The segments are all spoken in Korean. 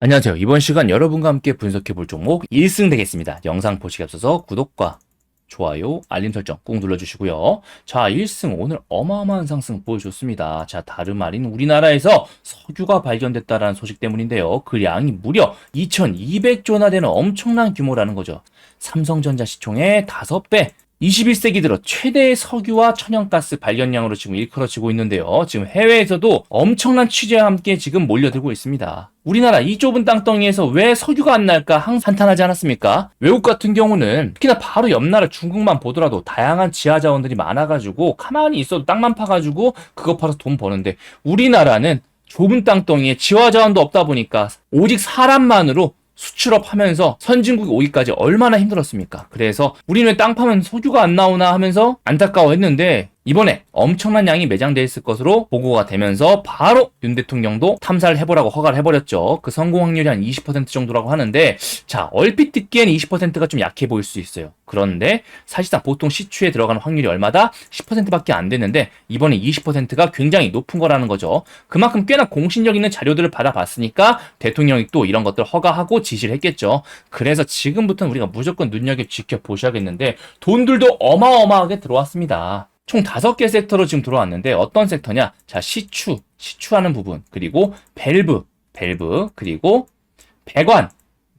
안녕하세요. 이번 시간 여러분과 함께 분석해 볼 종목 1승 되겠습니다. 영상 보시기 앞서서 구독과 좋아요, 알림 설정 꾹 눌러주시고요. 자, 1승 오늘 어마어마한 상승 보여줬습니다. 자, 다름 아닌 우리나라에서 석유가 발견됐다라는 소식 때문인데요. 그 양이 무려 2200조나 되는 엄청난 규모라는 거죠. 삼성전자 시총의 5배, 21세기 들어 최대의 석유와 천연가스 발견량으로 지금 일컬어지고 있는데요. 지금 해외에서도 엄청난 취재와 함께 지금 몰려들고 있습니다. 우리나라 이 좁은 땅덩이에서 왜 석유가 안 날까 항상 한탄하지 않았습니까? 외국 같은 경우는 특히나 바로 옆 나라 중국만 보더라도 다양한 지하 자원들이 많아가지고 가만히 있어도 땅만 파가지고 그거 팔아서 돈 버는데 우리나라는 좁은 땅덩이에 지하 자원도 없다 보니까 오직 사람만으로 수출업 하면서 선진국에 오기까지 얼마나 힘들었습니까? 그래서 우리는 땅 파면 석유가 안 나오나 하면서 안타까워했는데 이번에 엄청난 양이 매장돼 있을 것으로 보고가 되면서 바로 윤 대통령도 탐사를 해보라고 허가를 해버렸죠. 그 성공 확률이 한 20% 정도라고 하는데 자 얼핏 듣기엔 20%가 좀 약해 보일 수 있어요. 그런데 사실상 보통 시추에 들어가는 확률이 얼마다 10%밖에 안 되는데 이번에 20%가 굉장히 높은 거라는 거죠. 그만큼 꽤나 공신력 있는 자료들을 받아봤으니까 대통령이 또 이런 것들 허가하고 지시를 했겠죠. 그래서 지금부터는 우리가 무조건 눈여겨 지켜보셔야겠는데 돈들도 어마어마하게 들어왔습니다. 총 다섯 개 섹터로 지금 들어왔는데 어떤 섹터냐? 자, 시추, 시추하는 부분, 그리고 밸브, 밸브, 그리고 배관,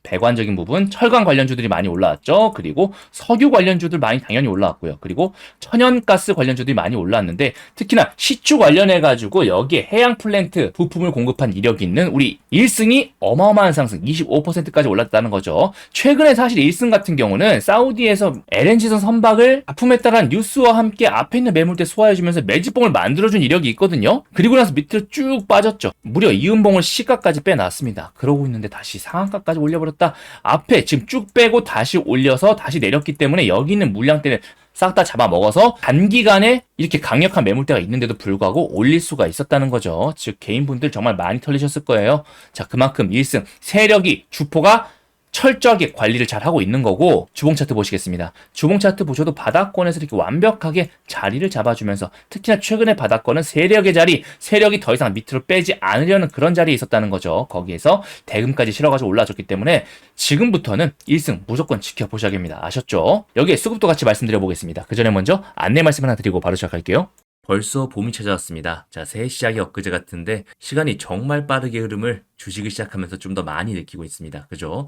배관적인 부분, 철강 관련주들이 많이 올라왔죠. 그리고 석유 관련주들 많이 당연히 올라왔고요. 그리고 천연가스 관련주들이 많이 올라왔는데 특히나 시추 관련해 가지고 여기에 해양 플랜트 부품을 공급한 이력이 있는 우리 1승이 어마어마한 상승 25%까지 올랐다는 거죠. 최근에 사실 1승 같은 경우는 사우디에서 LNG선 선박을 납품했다는 뉴스와 함께 앞에 있는 매물대 소화해주면서 매집봉을 만들어준 이력이 있거든요. 그리고 나서 밑으로 쭉 빠졌죠. 무려 이음봉을 시가까지 빼놨습니다. 그러고 있는데 다시 상한가까지 올려버렸다. 앞에 지금 쭉 빼고 다시 올려서 다시 내렸기 때문에 여기 있는 물량대를 싹다 잡아먹어서 단기간에 이렇게 강력한 매물대가 있는데도 불구하고 올릴 수가 있었다는 거죠. 즉 개인분들 정말 많이 털리셨을 거예요. 자 그만큼 1승 세력이 주포가 철저하게 관리를 잘 하고 있는 거고 주봉 차트 보시겠습니다. 주봉 차트 보셔도 바닥권에서 이렇게 완벽하게 자리를 잡아주면서 특히나 최근에 바닥권은 세력의 자리, 세력이 더 이상 밑으로 빼지 않으려는 그런 자리에 있었다는 거죠. 거기에서 대금까지 실어가지고 올라줬기 때문에 지금부터는 1승 무조건 지켜보셔야겠습니다. 아셨죠? 여기에 수급도 같이 말씀드려 보겠습니다. 그 전에 먼저 안내 말씀 하나 드리고 바로 시작할게요. 벌써 봄이 찾아왔습니다. 자, 새해 시작이 엊그제 같은데 시간이 정말 빠르게 흐름을 주식을 시작하면서 좀 더 많이 느끼고 있습니다. 그죠?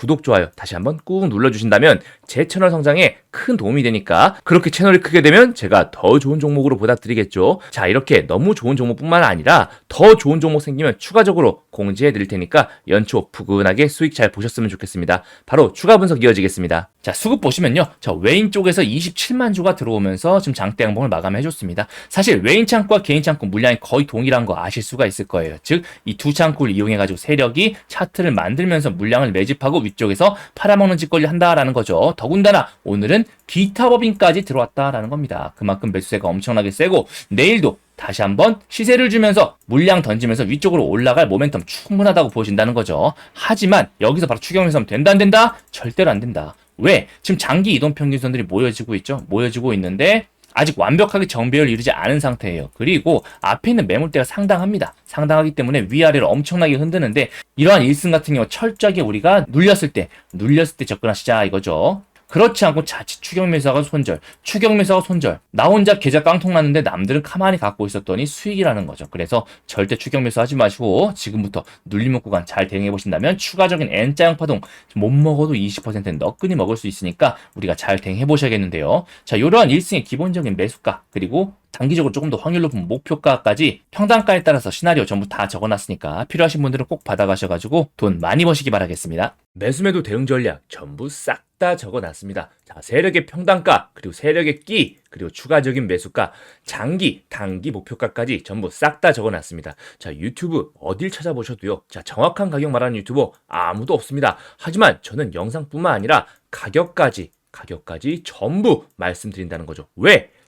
구독 좋아요 다시 한번 꾹 눌러주신다면 제 채널 성장에 큰 도움이 되니까 그렇게 채널이 크게 되면 제가 더 좋은 종목으로 보답드리겠죠. 자 이렇게 너무 좋은 종목뿐만 아니라 더 좋은 종목 생기면 추가적으로 공지해 드릴 테니까 연초 푸근하게 수익 잘 보셨으면 좋겠습니다. 바로 추가 분석 이어지겠습니다. 자 수급 보시면요. 자 외인 쪽에서 27만 주가 들어오면서 지금 장대 양봉을 마감해 줬습니다. 사실 외인 창구와 개인 창구 물량이 거의 동일한 거 아실 수가 있을 거예요. 즉 이 두 창구를 이용해 가지고 세력이 차트를 만들면서 물량을 매집하고 위쪽에서 팔아먹는 짓거리 한다라는 거죠. 더군다나 오늘은 기타 법인까지 들어왔다라는 겁니다. 그만큼 매수세가 엄청나게 세고 내일도 다시 한번 시세를 주면서 물량 던지면서 위쪽으로 올라갈 모멘텀 충분하다고 보신다는 거죠. 하지만 여기서 바로 추경해서 된다 안 된다? 절대로 안 된다. 왜? 지금 장기 이동 평균선들이 모여지고 있죠. 모여지고 있는데 아직 완벽하게 정배열 이루지 않은 상태예요. 그리고 앞에 있는 매물대가 상당합니다. 상당하기 때문에 위아래로 엄청나게 흔드는데 이러한 일승 같은 경우 철저하게 우리가 눌렸을 때 눌렸을 때 접근하시자 이거죠. 그렇지 않고 자칫 추경 매수하고 손절, 추경 매수하고 손절. 나 혼자 계좌 깡통 났는데 남들은 가만히 갖고 있었더니 수익이라는 거죠. 그래서 절대 추경 매수하지 마시고 지금부터 눌림목 구간 잘 대응해 보신다면 추가적인 N자형 파동 못 먹어도 20%는 너끈히 먹을 수 있으니까 우리가 잘 대응해 보셔야겠는데요. 자, 이러한 1승의 기본적인 매수가 그리고 단기적으로 조금 더 확률 높은 목표가까지 평단가에 따라서 시나리오 전부 다 적어놨으니까 필요하신 분들은 꼭 받아가셔가지고 돈 많이 버시기 바라겠습니다. 매수매도 대응 전략 전부 싹 다 적어놨습니다. 자, 세력의 평단가, 그리고 세력의 끼, 그리고 추가적인 매수가, 장기, 단기 목표가까지 전부 싹 다 적어놨습니다. 자, 유튜브 어딜 찾아보셔도요. 자, 정확한 가격 말하는 유튜버 아무도 없습니다. 하지만 저는 영상뿐만 아니라 가격까지, 가격까지 전부 말씀드린다는 거죠. 왜?